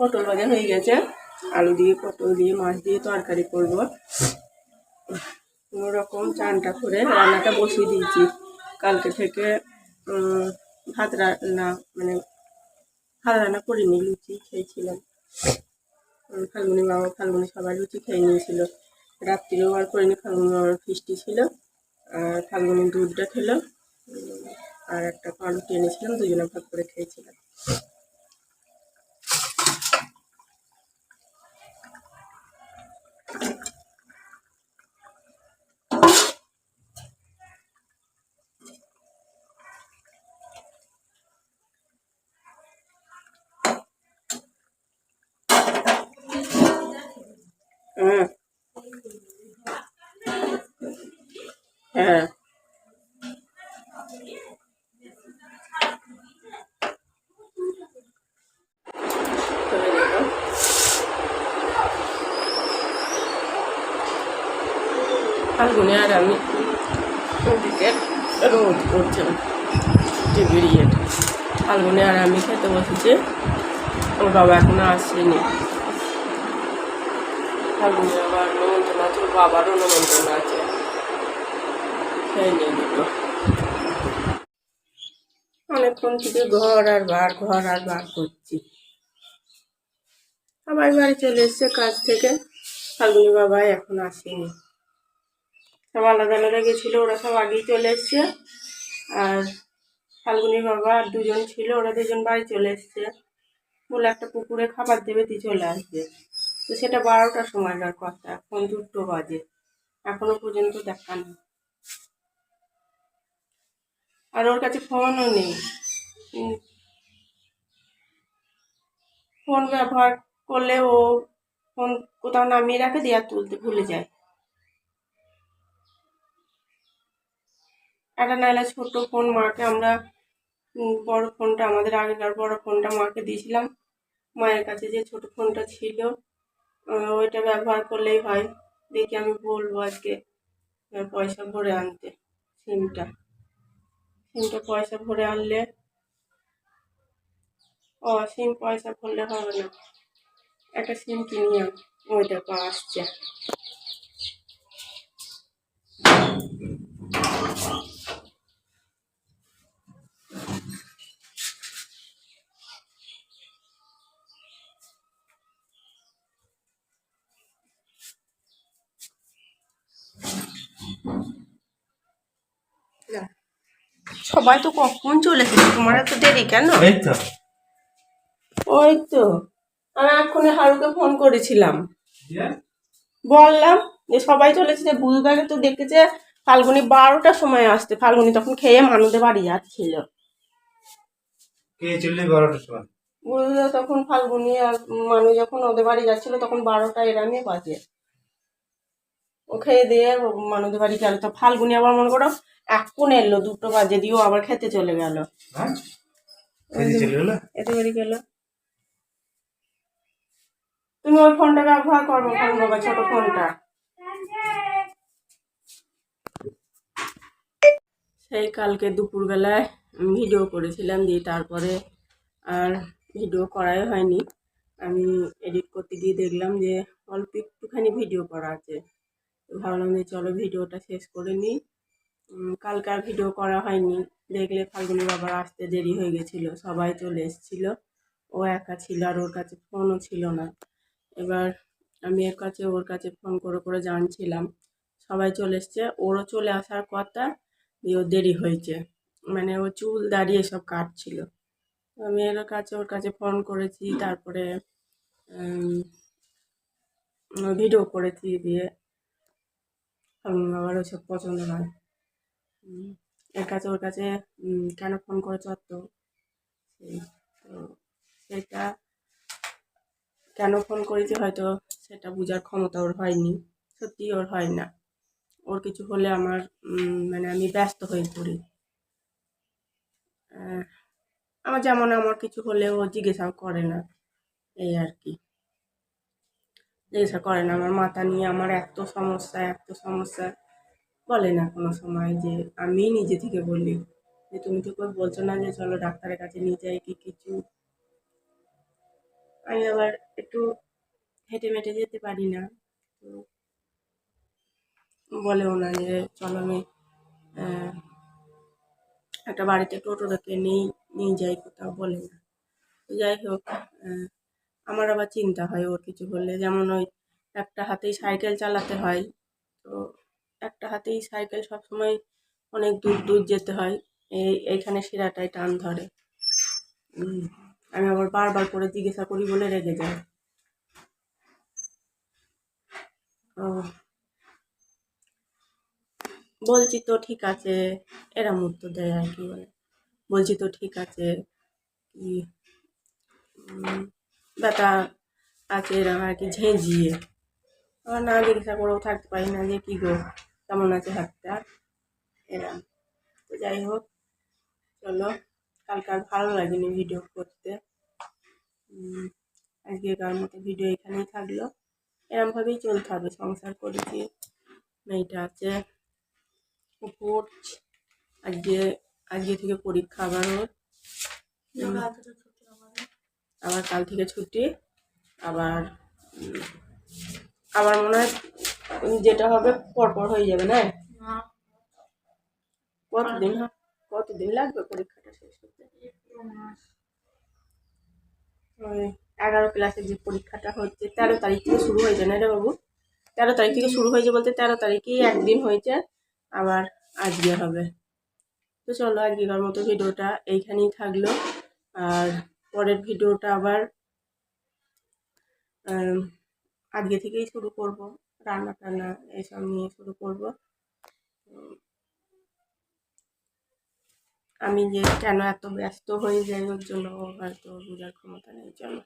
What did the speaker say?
পটল ভাজা হয়ে গেছে। আলু দিয়ে পটল দিয়ে, মাছ দিয়ে তরকারি করব। কোনো রকম চানটা করে রান্নাটা বসিয়ে দিয়েছি। কালকে থেকে ভাত রান্না মানে ভাত রান্না করিনি লুচি খেয়েছিলাম। ফাল্গুনি বাবা ফাল্গুনি সবাই লুচি খেয়ে নিয়েছিল। রাত্রিরেও আর করিনি, ফাল্গুনি বাবার ফিস্টি ছিল। আর ফাল্গুনি দুধটা খেলো। আর একটা পাউরুটি এনেছিলাম, দুজনে ভাগ করে খেয়েছিলাম। হ্যাঁ। হ্যাঁ। ফাল্গুনে আর আমি রোদ করছে টিভির ফাল্গুনে আর আমি খেতে বসেছি। ওর বাবা এখনও আসেনি। ফাল্গুনে আবার নিমন্ত্রণ আছে বাবারও নিমন্ত্রণ আছে অনেকক্ষণ থেকে ঘর আর বার, ঘর আর বার করছি। সবাই বাড়ি চলে এসছে কাজ থেকে। ফাল্গুনি বাবা এখন আসেনি। সব আলাদা আলাদা গেছিল, ওরা সব আগেই চলে এসছে। আর ফাল্গুনি বাবা আর দুজন ছিল, ওরা দুজন বাড়ি চলে এসছে। বলে একটা পুকুরে খাবার দেবে, তুই চলে আসবে। তো সেটা বারোটার সময়কার কথা। এখন দুটো বাজে। এখনও পর্যন্ত দেখা নেই। আর ওর কাছে ফোনও নেই। ফোন ব্যবহার করলে ও ফোন কোথাও নামিয়ে রাখে দিয়ে আর তুলতে ভুলে যায়। একটা নাহলে ছোট ফোন মাকে আমরা বড় ফোনটা আমাদের আগেকার বড় ফোনটা মাকে দিয়েছিলাম। মায়ের কাছে যে ছোট ফোনটা ছিল। ওইটা ব্যবহার করলেই হয়। দেখি আমি বলব আজকে পয়সা ভরে আনতে সিমটা। সিমটা পয়সা ভরে আনলে, ও, সিম পয়সা ভরলে হবে না। একটা সিম কিনি আন ওই দেখো আসছে। সবাই তো কখন চলে তোমার এত দেরি কেন? ওই তো। আমি এক্ষুনি হারুকে ফোন করেছিলাম। বললাম যে সবাই চলে এসেছে বুধবারে তো দেখেছে ফাল্গুনি বারোটার সময় আসতে ফাল্গুনি তখন খেয়ে মানুদের বাড়ি যাচ্ছিল। বুঝলো তখন ফাল্গুনি আর মানু যখন ওদের বাড়ি যাচ্ছিল তখন বারোটা এরামে বাজে। খেয়ে দিয়ে মানুদের বাড়ি গেল। তো ফাল্গুনি আবার মনে করো এখন এলো দুটো বাজে দিয়েও আবার খেতে চলে গেল। হ্যাঁ? চলে গেলো? এতে বাড়ি গেল। তুমি ওই ফোনটা ব্যবহার করব ফোন বাবা ছোট ফোনটা। সেই কালকে দুপুরবেলায় ভিডিও করেছিলাম দিয়ে তারপরে আর ভিডিও করাই হয়নি। আমি এডিট করতে গিয়ে দেখলাম যে অল্প একটুখানি ভিডিও করা আছে। ভাবলাম যে চলো ভিডিওটা শেষ করে নিই। উম, কালকে আর ভিডিও করা হয়নি। দেখলে ফাল্গুনি বাবার আসতে দেরি হয়ে গেছিল সবাই চলে এসেছিল। ও একা ছিল আর ওর কাছে ফোনও ছিল না। এবার আমি এর কাছে ওর কাছে ফোন করে করে জানছিলাম। সবাই চলে এসছে। ওরও চলে আসার কথা দিয়ে ওর দেরি হয়েছে। মানে ও চুল দাঁড়িয়ে সব কাটছিল। আমি এর কাছে ওর কাছে ফোন করেছি তারপরে ভিডিও করেছি দিয়ে ফাল্গুনি বাবার ওসব পছন্দ নয়। এর কাছে ওর কাছে কেন ফোন করেছ তো? সেই, তো সেটা কেন ফোন করেছি হয়তো সেটা বোঝার ক্ষমতা ওর হয়নি। সত্যি ওর হয় না। ওর কিছু হলে আমার মানে আমি ব্যস্ত হয়ে পড়ি। আমার যেমন আমার কিছু হলে ও জিজ্ঞাসাও করে না, এই আর কি। জিজ্ঞাসা করে না আমার মাথা নিয়ে, আমার এত সমস্যা এত সমস্যা। বলে না কোনো সময় যে আমি নিজে থেকে বলি যে, তুমি তো কেউ বলছো না যে, চলো ডাক্তারের কাছে নিয়ে যাই কি কিছু? আমি আবার একটু হেঁটে মেটে যেতে পারি না। তো বলেও না যে, চলো আমি একটা বাড়িতে টোটো রেখে নিয়ে নিয়ে যাই কোথাও, বলে না। যাই হোক আমার আবার চিন্তা হয় ওর কিছু হলে যেমন ওই একটা হাতেই সাইকেল চালাতে হয়, তো একটা হাতেই সাইকেল সবসময় অনেক দূর দূর যেতে হয়। এই এইখানে শিরাটায় টান ধরে। আমি আবার বারবার করে জিজ্ঞাসা করি বলে রেগে যায়। বলছি তো ঠিক আছে এরম উত্তর দেয় আর কি বলে। বলছি তো ঠিক আছে, কি ব্যথা আছে এরকম আর কি ঝেঁঝিয়ে। আবার না জিজ্ঞাসা করেও থাকতে পারি না যে কী গো কেমন আছে হাতটা এরম তো যাই হোক চলো কালকে আর ভালো লাগেনি ভিডিও করতে। উম, আজকেকার মতো ভিডিও এখানেই থাকল। এরমভাবেই চলতে হবে সংসার করেছি মেয়েটা আছে পড়ছে। আজকে আজকে থেকে পরীক্ষা আবার ওর। আবার কাল থেকে ছুটি। আবার আবার মনে হয় যেটা হবে পরপর হয়ে যাবে, না? কতদিন কতদিন লাগবে পরীক্ষাটা শেষ ওই এগারো ক্লাসের যে পরীক্ষাটা হচ্ছে, তেরো তারিখ থেকে শুরু হয়েছে, না রে বাবু? তেরো তারিখ থেকে শুরু হয়েছে বলতে তেরো তারিখেই একদিন হয়েছে, আবার আজকে হবে। তো চলো, আজকেকার মতো ভিডিওটা এইখানেই থাকল, আর পরের ভিডিওটা আবার আজকে থেকেই শুরু করব। রান্না টান্না এসব নিয়ে শুরু করব। আমি যে কেন এত ব্যস্ত হয়ে যাই ওর জন্য হয়তো বোঝার ক্ষমতা নেই, চলো।